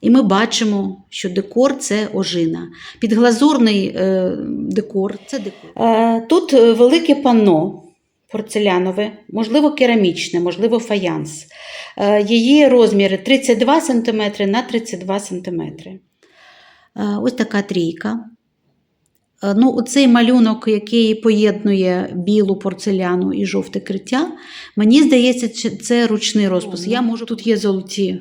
І ми бачимо, що декор це ожина. Підглазурний е, декор це декор. Е, тут велике панно порцелянове, можливо, керамічне, можливо, фаянс. Е, її розміри 32 см на 32 см. Ось така трійка. Ну, оцей малюнок, який поєднує білу порцеляну і жовте криття, мені здається, це ручний розпис. Я можу... Тут є золоті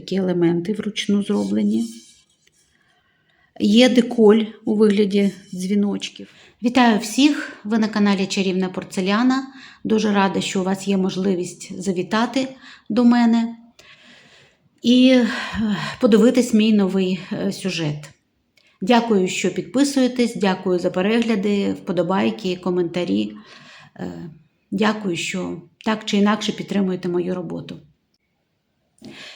такі елементи вручну зроблені. Є деколь у вигляді дзвіночків. Вітаю всіх! Ви на каналі Чарівна Порцеляна. Дуже рада, що у вас є можливість завітати до мене і е, подивитись мій новий е, сюжет. Дякую, що підписуєтесь, дякую за перегляди, вподобайки, коментарі. Е, Дякую, що так чи інакше підтримуєте мою роботу.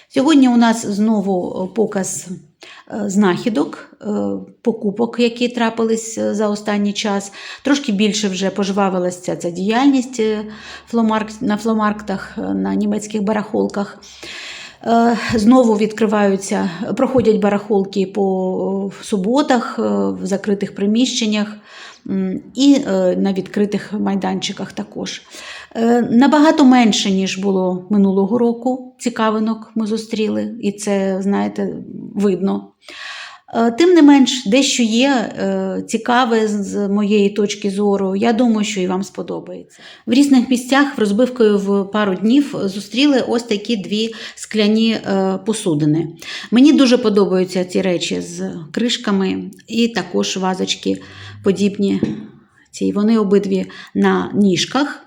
Сьогодні у нас знову показ е, знахідок, е, покупок, які трапились е, за останній час. Трошки більше вже пожвавилася ця діяльність е, на фломарктах, е, на німецьких барахолках. Е, Знову відкриваються, проходять барахолки по суботах е, в закритих приміщеннях і е, на відкритих майданчиках також. Набагато менше, ніж було минулого року. Цікавинок ми зустріли, і це, знаєте, видно. Е, Тим не менш, дещо є е, цікаве з- моєї точки зору. Я думаю, що і вам сподобається. В різних місцях розбивкою в пару днів зустріли ось такі дві скляні е, посудини. Мені дуже подобаються ці речі з кришками і також вазочки подібні. Ці. Вони обидві на ніжках.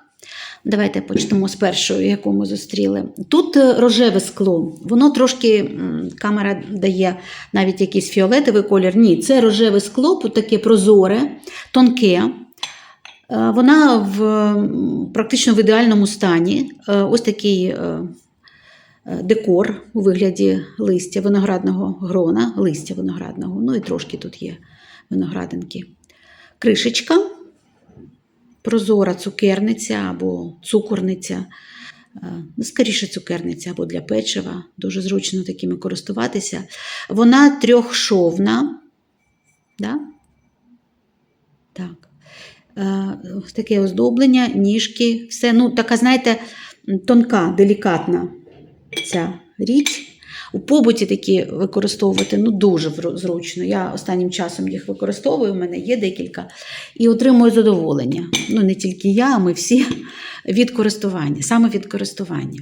Давайте почнемо з першої, яку ми зустріли. Тут е, рожеве скло, воно трошки камера дає навіть якийсь фіолетовий колір. Ні, це рожеве скло, таке прозоре, тонке. Е, Вона в, практично в ідеальному стані. Е, Ось такий декор у вигляді листя виноградного грона, листя виноградного, ну і трошки тут є виноградинки. Кришечка прозора цукерниця або цукорниця. Е, ну, Скоріше цукерниця або для печива. Дуже зручно такими користуватися. Вона трьохшовна. Да? Так. Е, Таке оздоблення, ніжки, все. Ну, така, знаєте, тонка, делікатна ця річ. У побуті такі використовувати ну, дуже зручно. Я останнім часом їх використовую, у мене є декілька, і отримую задоволення. Ну, не тільки я, а ми всі від користування, саме від користування.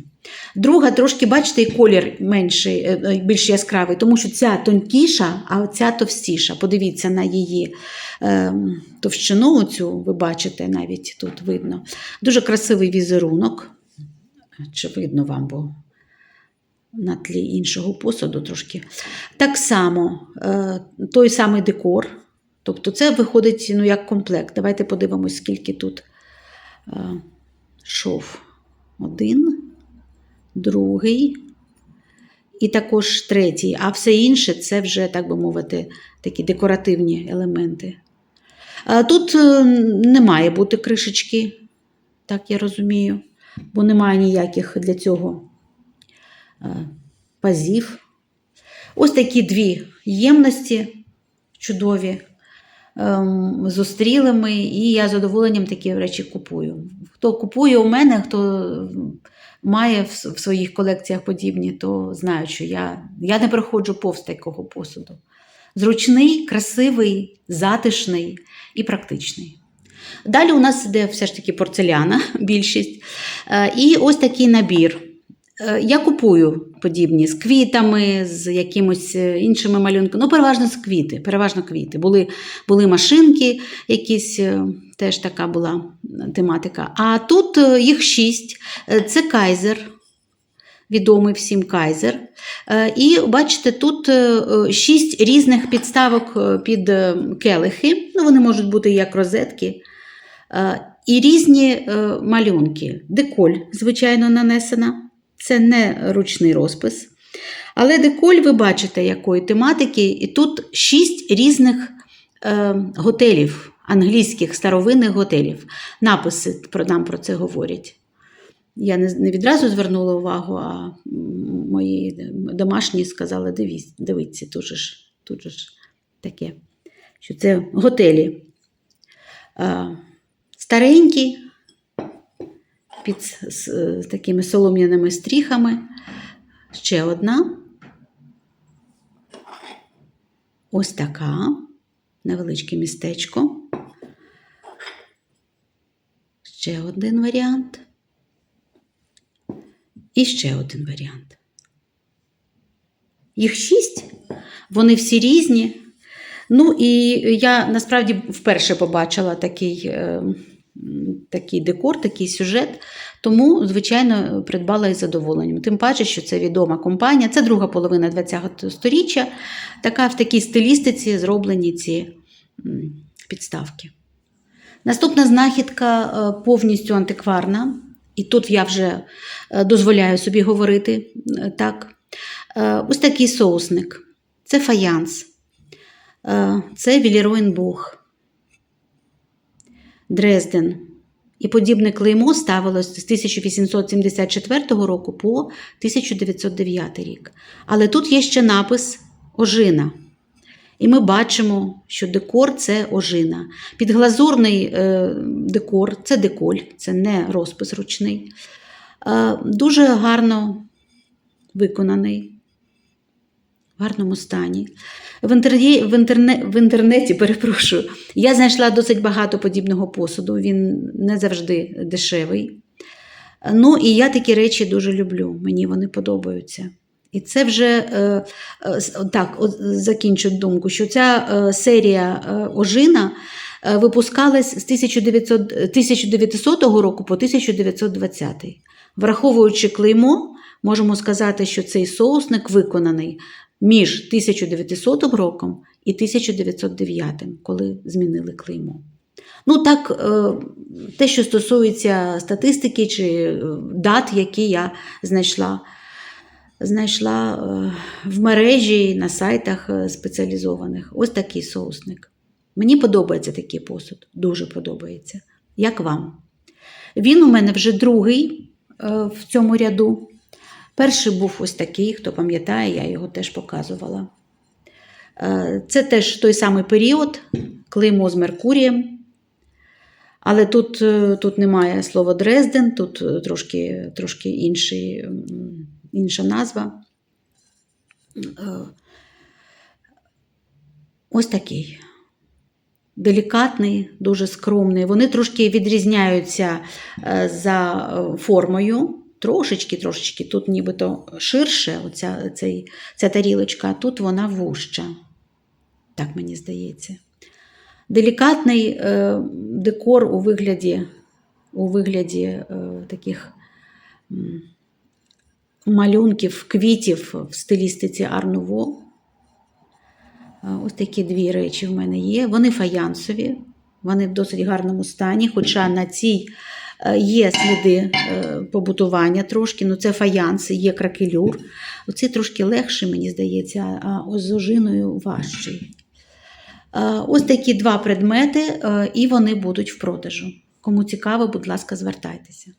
Друга, трошки, бачите, і колір менший, е, е, більш яскравий, тому що ця тонкіша, а ця товстіша. Подивіться на її е, товщину, цю ви бачите навіть тут видно. Дуже красивий візерунок. Чи видно вам, бо на тлі іншого посуду трошки. Так само е, той самий декор. Тобто це виходить ну, як комплект. Давайте подивимось, скільки тут е, шов. Один, другий і також третій. А все інше це вже, так би мовити, такі декоративні елементи. Е, Тут не має бути кришечки, так я розумію, бо немає ніяких для цього пазів. Ось такі дві ємності чудові. ем, Зустріли ми, і я з задоволенням такі речі купую. Хто купує у мене, хто має в своїх колекціях подібні, то знають, що я, я не проходжу повз такого посуду. Зручний, красивий, затишний і практичний. Далі у нас іде все ж таки порцеляна, більшість. Е, І ось такий набір. Е, Я купую подібні з квітами, з якимось е, іншими малюнками. Ну, переважно з квіти. Переважно квіти. Були, були машинки, якісь е, теж така була тематика. А тут їх шість. Це кайзер, відомий всім кайзер. І бачите, тут шість різних підставок під келихи. Ну, вони можуть бути як розетки. І різні малюнки. Деколь, звичайно, нанесена. Це не ручний розпис. Але деколь ви бачите, якої тематики, і тут шість різних е, готелів, англійських старовинних готелів. Написи про, нам про це говорять. Я не, не відразу звернула увагу, а мої домашні сказали: дивіться, дивіться, тут же ж, тут же ж таке, що це готелі. А, старенькі, під с- с- такими солом'яними стріхами. Ще одна. Ось така. Невеличке містечко. Ще один варіант. І ще один варіант. Їх шість, вони всі різні. Ну і я насправді вперше побачила такий, е, такий декор, такий сюжет, тому, звичайно, придбала із задоволенням. Тим паче, що це відома компанія, це друга половина ХХ століття, така в такій стилістиці зроблені ці підставки. Наступна знахідка е, повністю антикварна, і тут я вже е, дозволяю собі говорити е, так. Ось такий соусник. Це фаянс. Це Віліроїнбух, Дрезден. І подібне клеймо ставилось з 1874 року по 1909 рік. Але тут є ще напис Ожина. І ми бачимо, що декор це ожина. Підглазурний е, декор це деколь, це не розпис ручний. Е, дуже гарно виконаний, в гарному стані. В, інтер'є- в, інтерне, в інтернеті, перепрошую, я знайшла досить багато подібного посуду, він не завжди дешевий. Ну, і я такі речі дуже люблю, мені вони подобаються. І це вже е, е, так, закінчу думку, що ця е, серія ожина випускалась з 1900, 1900 року по 1920. Враховуючи клеймо, можемо сказати, що цей соусник виконаний між 1900 роком і 1909, коли змінили клеймо. Ну, так, е, те, що стосується статистики чи е, дат, які я знайшла знайшла е, в мережі на сайтах спеціалізованих. Ось такий соусник. Мені подобається такий посуд, дуже подобається. Як вам? Він у мене вже другий в цьому ряду. Перший був ось такий, хто пам'ятає, я його теж показувала. Е, Це теж той самий період, клеймо з Меркурієм. Але тут, е, тут немає слова Дрезден, тут е, трошки, трошки інший, інша назва. Ось такий. Делікатний, дуже скромний. Вони трошки відрізняються за формою. Трошечки, трошечки. Тут нібито ширше, оця, цей, ця тарілочка, а тут вона вужча. Так мені здається. Делікатний е, декор у вигляді, у вигляді е, таких м, малюнків, квітів в стилістиці Арнуво. Ось такі дві речі в мене є. Вони фаянсові, вони в досить гарному стані, хоча на цій е, є сліди е, побутування трошки, ну це фаянси, є кракелюр. Оцей трошки легший, мені здається, а ось з ожиною важчий. Е, Ось такі два предмети, е, і вони будуть в продажу. Кому цікаво, будь ласка, звертайтеся.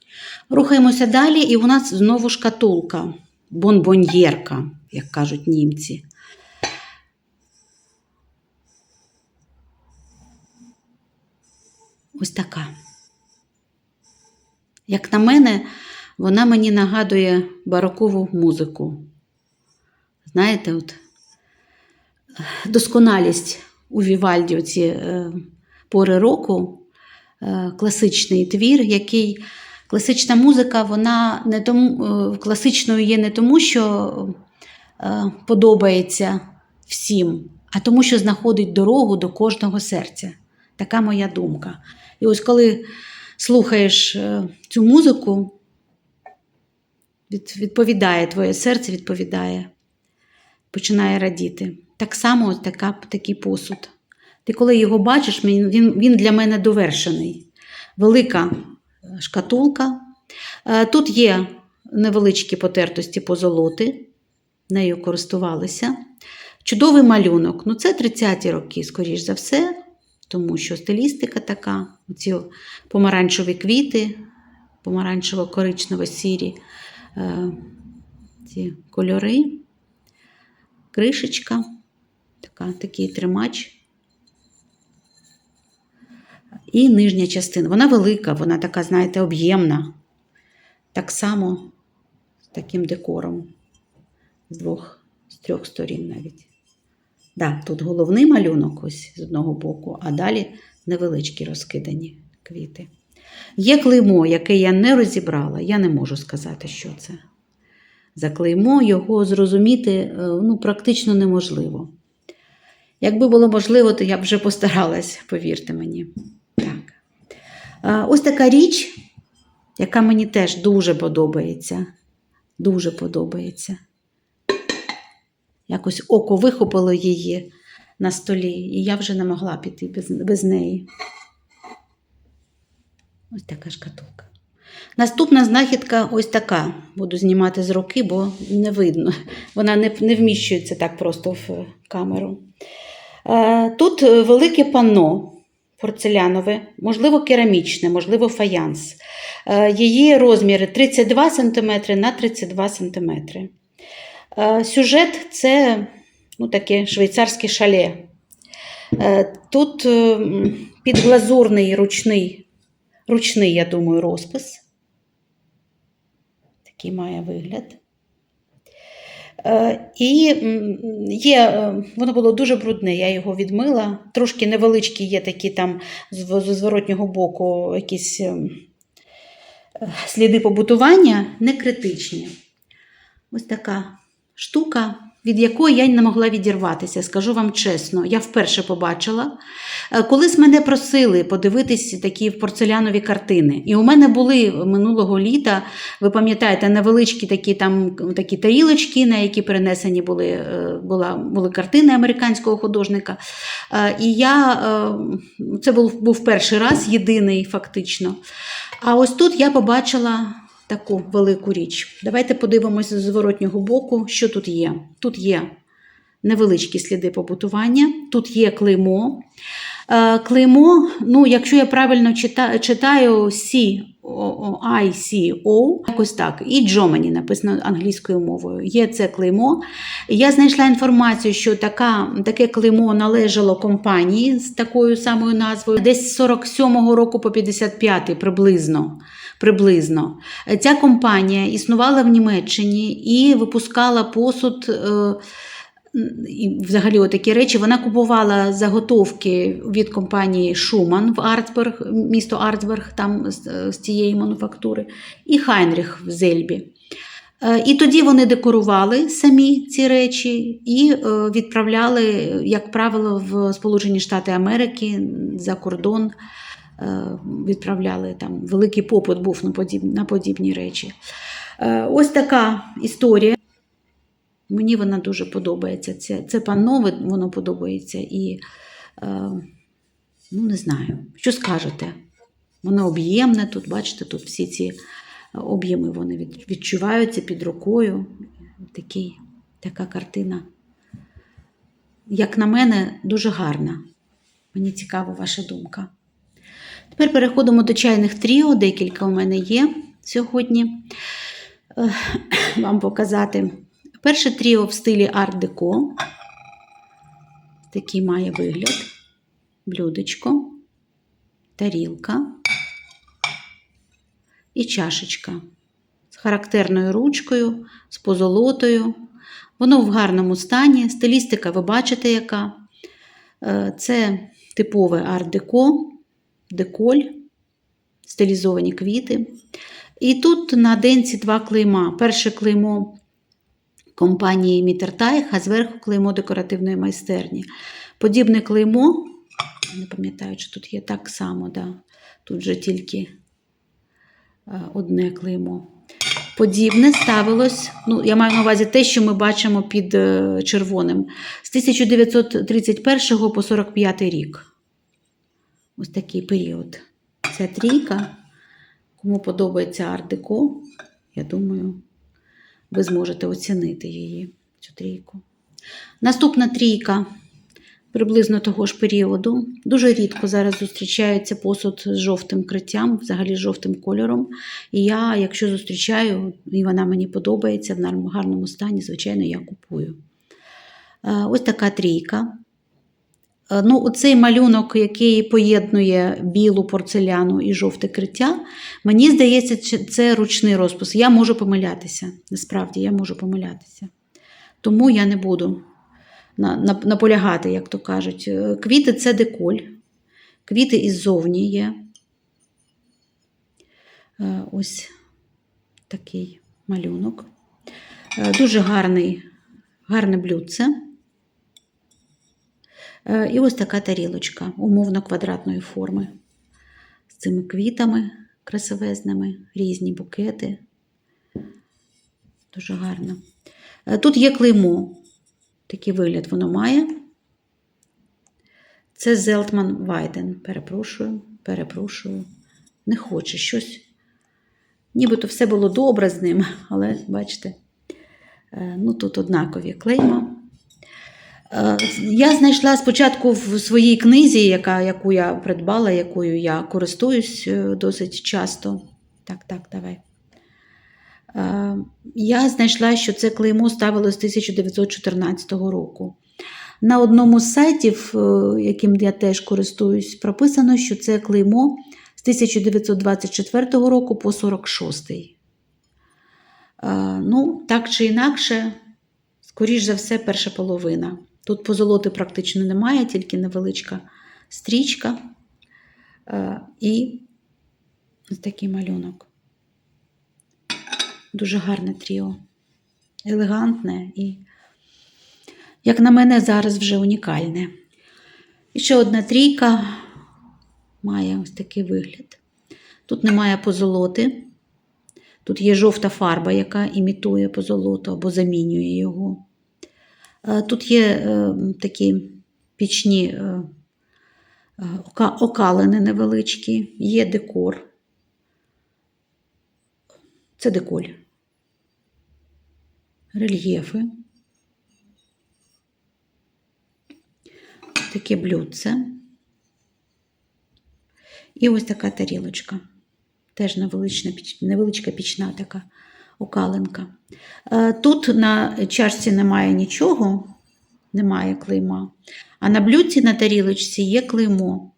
Рухаємося далі, і у нас знову шкатулка, бонбоньєрка, як кажуть німці. Ось така. Як на мене, вона мені нагадує барокову музику. Знаєте, от досконалість у Вівальді, оці е, пори року, е, класичний твір, який класична музика, вона не тому, е, класичною є не тому, що подобається всім, а тому, що знаходить дорогу до кожного серця. Така моя думка. І ось коли слухаєш е, цю музику, відповідає твоє серце, відповідає, починає радіти. Так само така, такий посуд. Ти коли його бачиш, він, він, для мене довершений. Велика е, шкатулка. Е, Тут є невеличкі потертості позолоти, нею користувалися. Чудовий малюнок. Ну, це 30-ті роки, скоріш за все, тому що стилістика така, ці помаранчеві квіти, помаранчево-коричнево-сірі е, ці кольори. Кришечка, така, такий тримач. І нижня частина. Вона велика, вона така, знаєте, об'ємна. Так само з таким декором. З двох, з трьох сторін навіть. Да, тут головний малюнок ось з одного боку, а далі невеличкі розкидані квіти. Є клеймо, яке я не розібрала, я не можу сказати, що це. За клеймо його зрозуміти е, ну, практично неможливо. Якби було можливо, то я б вже постаралась, повірте мені. Так. Е, Ось така річ, яка мені теж дуже подобається. Дуже подобається. Якось око вихопило її на столі, і я вже не могла піти без, без неї. Ось така шкатулка. Наступна знахідка ось така. Буду знімати з руки, бо не видно. Вона не, не вміщується так просто в камеру. Е, Тут велике панно порцелянове, можливо, керамічне, можливо, фаянс. Е, Її розміри 32 см на 32 см. Е, Сюжет це ну, таке швейцарське шале. Е, Тут е, підглазурний ручний, ручний, я думаю, розпис. Такий має вигляд. І є, воно було дуже брудне, я його відмила. Трошки невеличкі є такі там з зворотнього боку якісь ем, сліди побутування, не критичні. Ось така штука, від якої я не могла відірватися, скажу вам чесно. Я вперше побачила. Е, Колись мене просили подивитись такі порцелянові картини. І у мене були минулого літа, ви пам'ятаєте, невеличкі такі там такі тарілочки, на які перенесені були, е, була, були картини американського художника. Е, І я, це був, був перший раз, єдиний фактично. А ось тут я побачила таку велику річ. Давайте подивимося з зворотнього боку, що тут є. Тут є невеличкі сліди побутування, тут є клеймо. Е, Клеймо, ну, якщо я правильно читаю C, I, C, O, якось так, і Germany написано англійською мовою. Є це клеймо. Я знайшла інформацію, що така, таке клеймо належало компанії з такою самою назвою, десь з 47-го року по 55-й приблизно. Приблизно. Ця компанія існувала в Німеччині і випускала посуд. Е, і взагалі такі речі. Вона купувала заготовки від компанії Шуман в Арцберг, місто Арцберг, там з, з цієї мануфактури, і Хайнріх в Зельбі. Е, І тоді вони декорували самі ці речі і е, відправляли, як правило, в Сполучені Штати Америки за кордон. Е, Відправляли там великий попит був на подібні, на подібні речі. Е, Ось така історія. Мені вона дуже подобається. Це, це панно, воно подобається. І е, ну, не знаю, що скажете? Воно об'ємне тут, бачите, тут всі ці об'єми вони відчуваються під рукою. Такий, така картина. Як на мене, дуже гарна. Мені цікава ваша думка. Тепер переходимо до чайних тріо. Декілька у мене є сьогодні. Вам показати. Перше тріо в стилі арт-деко. Такий має вигляд. Блюдечко, тарілка і чашечка з характерною ручкою, з позолотою. Воно в гарному стані. Стилістика, ви бачите, яка. Е, Це типове арт-деко, деколь, стилізовані квіти. І тут на денці два клейма. Перше клеймо компанії Мітертайх, а зверху клеймо декоративної майстерні. Подібне клеймо, не пам'ятаю, чи тут є так само, да. тут же тільки е, одне клеймо. Подібне ставилось, ну, я маю на увазі те, що ми бачимо під е, червоним, з 1931 по 45 рік. Ось такий період. Ця трійка. Кому подобається арт-деко, я думаю, ви зможете оцінити її, цю трійку. Наступна трійка приблизно того ж періоду. Дуже рідко зараз зустрічається посуд з жовтим криттям, взагалі з жовтим кольором. І я, якщо зустрічаю, і вона мені подобається в гарному стані, звичайно, я купую. Е, Ось така трійка. Е, Ну, оцей малюнок, який поєднує білу порцеляну і жовте криття, мені здається, це ручний розпис. Я можу помилятися. Насправді, я можу помилятися. Тому я не буду на- на- наполягати, як то кажуть. Е, Квіти це деколь. Квіти іззовні є. Е, Ось такий малюнок. Дуже гарний, гарне блюдце. Е, І ось така тарілочка, умовно квадратної форми. З цими квітами красивезними, різні букети. Дуже гарно. Е, Тут є клеймо. Такий вигляд воно має. Це Зелтман Вайден. Перепрошую, перепрошую. Не хоче щось. Нібито все було добре з ним, але бачите, е, ну тут однакові клейма. Е, Я знайшла спочатку в своїй книзі, яка, яку я придбала, якою я користуюсь е, досить часто. Так, так, давай. Е, Я знайшла, що це клеймо ставилось з 1914 року. На одному з сайтів, яким я теж користуюсь, прописано, що це клеймо з 1924 року по 46. Е, Ну, так чи інакше, скоріш за все, перша половина. Тут позолоти практично немає, тільки невеличка стрічка е, і такий малюнок. Дуже гарне тріо. Елегантне і, як на мене, зараз вже унікальне. І ще одна трійка має ось такий вигляд. Тут немає позолоти. Тут є жовта фарба, яка імітує позолоту або замінює його. Е, Тут є е, такі пічні е, окалини невеличкі, є декор. Це деколь. Рельєфи. Таке блюдце. І ось така тарілочка. Теж невеличка, невеличка пічна така окалинка. Е, Тут на чашці немає нічого, немає клейма. А на блюдці на тарілочці є клеймо.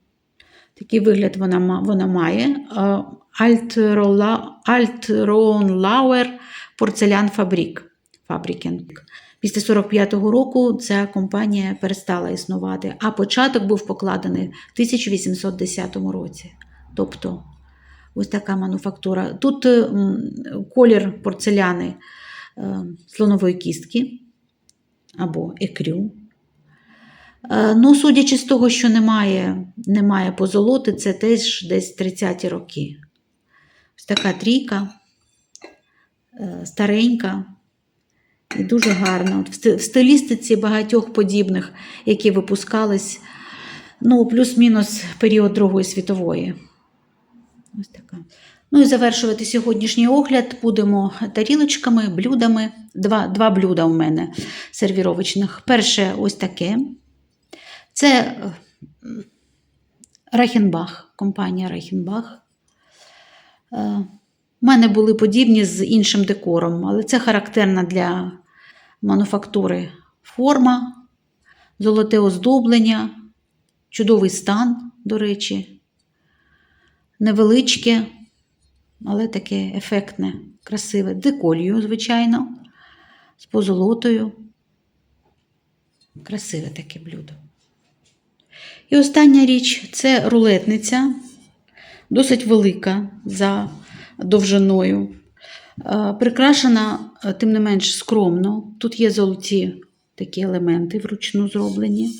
Такий вигляд вона, вона має. Altronlauer Фабрік. Фабрікен. Після 45-го року ця компанія перестала існувати, а початок був покладений в 1810 році. Тобто ось така мануфактура. Тут е, колір порцеляни е, слонової кістки або екрю. Е, Ну, судячи з того, що немає, немає позолоти, це теж десь 30-ті роки. Ось така трійка, старенька і дуже гарна. В стилістиці багатьох подібних, які випускались, ну, плюс-мінус період Другої світової. Ось така. Ну і завершувати сьогоднішній огляд будемо тарілочками, блюдами. Два, два блюда у мене сервіровочних. Перше ось таке. Це е, Райхенбах, компанія Райхенбах. Е, У мене були подібні з іншим декором, але це характерна для мануфактури форма, золоте оздоблення, чудовий стан, до речі, невеличке, але таке ефектне, красиве, деколью, звичайно, з позолотою. Красиве таке блюдо. І остання річ це рулетниця, досить велика за довжиною. Е, Прикрашена, е, тим не менш, скромно. Тут є золоті такі елементи вручну зроблені.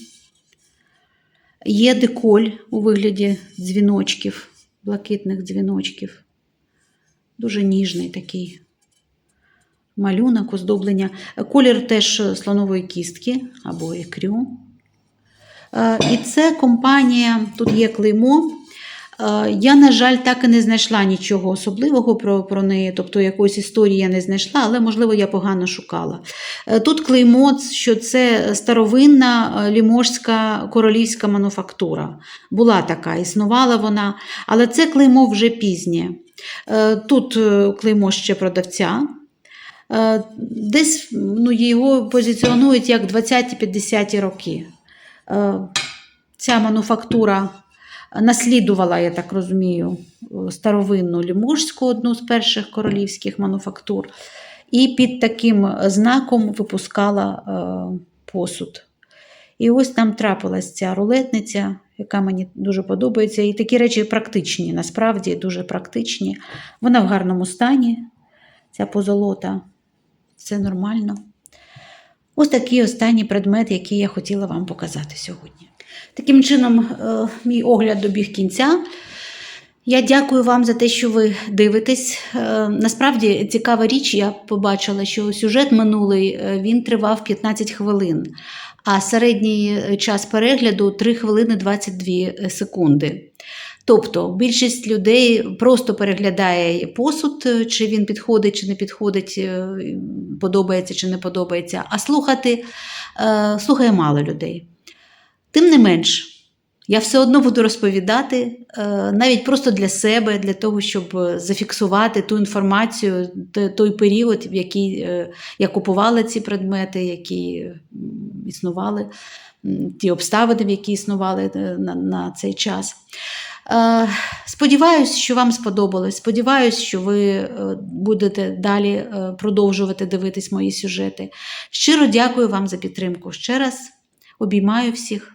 Є деколь у вигляді дзвіночків, блакитних дзвіночків. Дуже ніжний такий малюнок, оздоблення. Колір теж слонової кістки або екрю. Е, І це компанія, тут є клеймо Я, на жаль, так і не знайшла нічого особливого про, про неї, тобто якоїсь історії я не знайшла, але, можливо, я погано шукала. Е, Тут клеймо, що це старовинна е, ліможська королівська мануфактура. Була така, існувала вона, але це клеймо вже пізнє. Е, Тут е, клеймо ще продавця. Е, Десь ну, його позиціонують як 20-50 роки. Е, Ця мануфактура наслідувала, я так розумію, старовинну лімурську, одну з перших королівських мануфактур, і під таким знаком випускала е, посуд. І ось там трапилась ця рулетниця, яка мені дуже подобається. І такі речі практичні, насправді дуже практичні. Вона в гарному стані, ця позолота, все нормально. Ось такий останній предмет, який я хотіла вам показати сьогодні. Таким чином, е, мій огляд добіг кінця. Я дякую вам за те, що ви дивитесь. Е, Насправді цікава річ, я побачила, що сюжет минулий е, він тривав 15 хвилин, а середній час перегляду 3 хвилини 22 секунди. Тобто більшість людей просто переглядає посуд, чи він підходить, чи не підходить, подобається чи не подобається, а слухати слухає мало людей. Тим не менш, я все одно буду розповідати, е, навіть просто для себе, для того, щоб е, зафіксувати ту інформацію, той період, в який е, я купувала ці предмети, які існували, ті обставини, які існували на, цей час. Сподіваюсь, що вам сподобалось. Сподіваюсь, що ви будете далі продовжувати дивитись мої сюжети. Щиро дякую вам за підтримку. Ще раз обіймаю всіх.